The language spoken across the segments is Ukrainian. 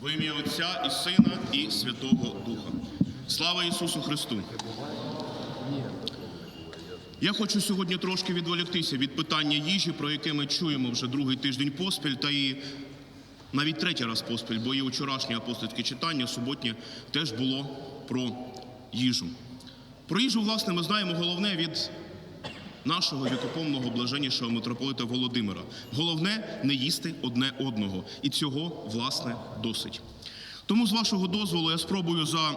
Во ім'я Отця і Сина, і Святого Духа. Слава Ісусу Христу! Я хочу сьогодні трошки відволіктися від питання їжі, про яке ми чуємо вже другий тиждень поспіль, та і навіть третій раз поспіль, бо і вчорашнє апостольське читання, суботнє, теж було про їжу. Про їжу, власне, ми знаємо головне від нашого вікопомного блаженнішого митрополита Володимира. Головне не їсти одне одного. І цього, власне, досить. Тому, з вашого дозволу, я спробую за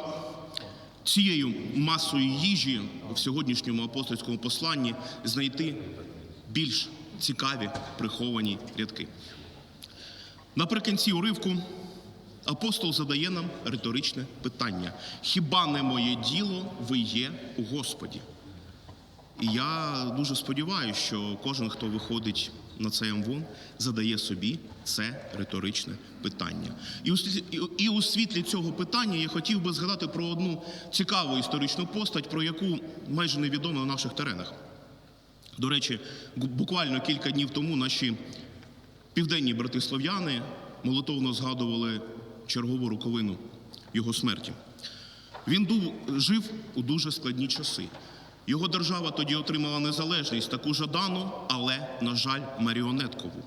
цією масою їжі в сьогоднішньому апостольському посланні знайти більш цікаві приховані рядки. Наприкінці уривку апостол задає нам риторичне питання: хіба не моє діло ви є у Господі? І я дуже сподіваюся, що кожен, хто виходить на цей амвон, задає собі це риторичне питання. І у, і- у світлі цього питання я хотів би згадати про одну цікаву історичну постать, про яку майже невідомо на наших теренах. До речі, буквально кілька днів тому наші південні брати слов'яни молитовно згадували чергову роковину його смерті. Він жив у дуже складні часи. Його держава тоді отримала незалежність, таку жадану, але, на жаль, маріонеткову.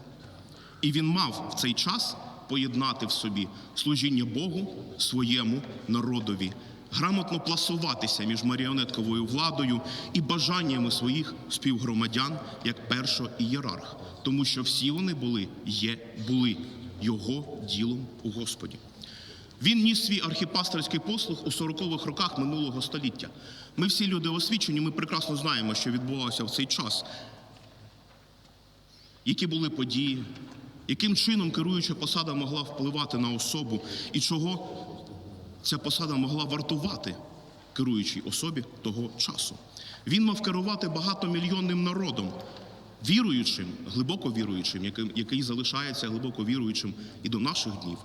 І він мав в цей час поєднати в собі служіння Богу своєму народові, грамотно пласуватися між маріонетковою владою і бажаннями своїх співгромадян як першоієрарх, тому що всі вони були, є, були його ділом у Господі. Він ніс свій архіпастерський послуг у 40-х роках минулого століття. Ми всі люди освічені, ми прекрасно знаємо, що відбувалося в цей час. Які були події, яким чином керуюча посада могла впливати на особу, і чого ця посада могла вартувати керуючій особі того часу. Він мав керувати багатомільйонним народом, віруючим, глибоко віруючим, який, який залишається глибоко віруючим і до наших днів.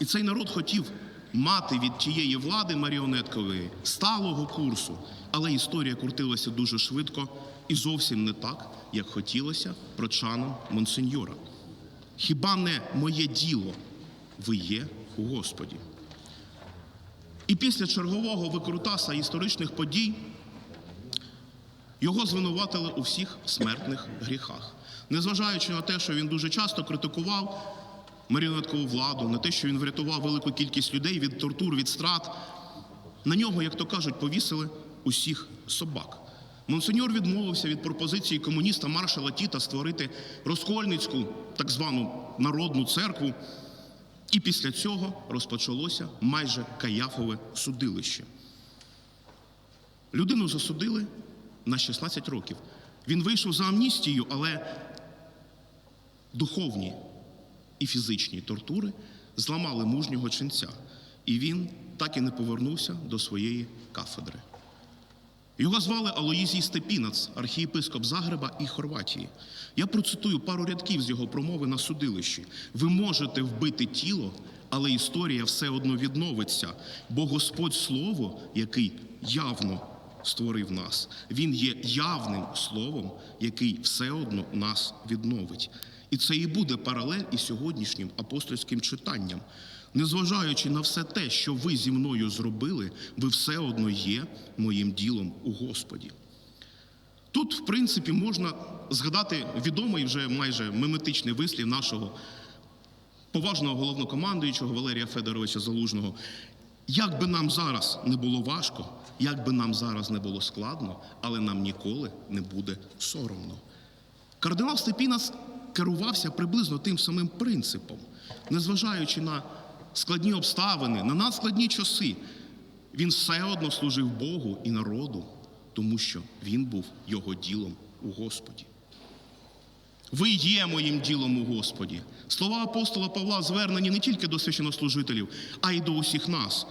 І цей народ хотів мати від тієї влади маріонеткової сталого курсу, але історія крутилася дуже швидко і зовсім не так, як хотілося прочанам монсеньора. Хіба не моє діло ви є у Господі? І після чергового викрутаса історичних подій його звинуватили у всіх смертних гріхах. Незважаючи на те, що він дуже часто критикував маріонеткову владу, на те, що він врятував велику кількість людей від тортур, від страт, на нього, як то кажуть, повісили усіх собак. Монсеньор відмовився від пропозиції комуніста маршала Тіта створити розкольницьку, так звану народну церкву. І після цього розпочалося майже каяфове судилище. Людину засудили на 16 років. Він вийшов за амністію, але духовні і фізичні тортури зламали мужнього ченця, і він так і не повернувся до своєї кафедри. Його звали Алоїзій Степінац, архієпископ Загреба і Хорватії. Я процитую пару рядків з його промови на судилищі. Ви можете вбити тіло, але історія все одно відновиться, бо Господь Слово, який явно створив нас, Він є явним словом, який все одно нас відновить. І це і буде паралель із сьогоднішнім апостольським читанням. Незважаючи на все те, що ви зі мною зробили, ви все одно є моїм ділом у Господі. Тут, в принципі, можна згадати відомий вже майже меметичний вислів нашого поважного головнокомандуючого Валерія Федоровича Залужного. Як би нам зараз не було важко, як би нам зараз не було складно, але нам ніколи не буде соромно. Кардинал Степінас керувався приблизно тим самим принципом, незважаючи на складні обставини, на надскладні часи, він все одно служив Богу і народу, тому що він був його ділом у Господі. Ви є моїм ділом у Господі. Слова апостола Павла звернені не тільки до священнослужителів, а й до усіх нас.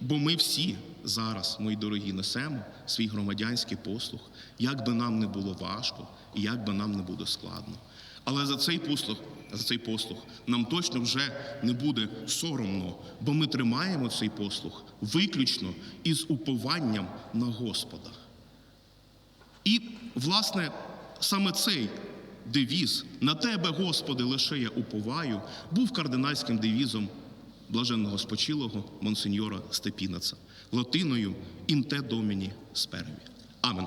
Бо ми всі зараз, мої дорогі, несемо свій громадянський послуг, як би нам не було важко як би нам не буде складно. Але за цей послуг, за цей послуг нам точно вже не буде соромно, бо ми тримаємо цей послуг виключно із упованням на Господа. І, власне, саме цей девіз на тебе, Господи, лише я уповаю, був кардинальським девізом блаженного спочилого монсеньора Степінаца латиною «Інте доміні спермі». Амен.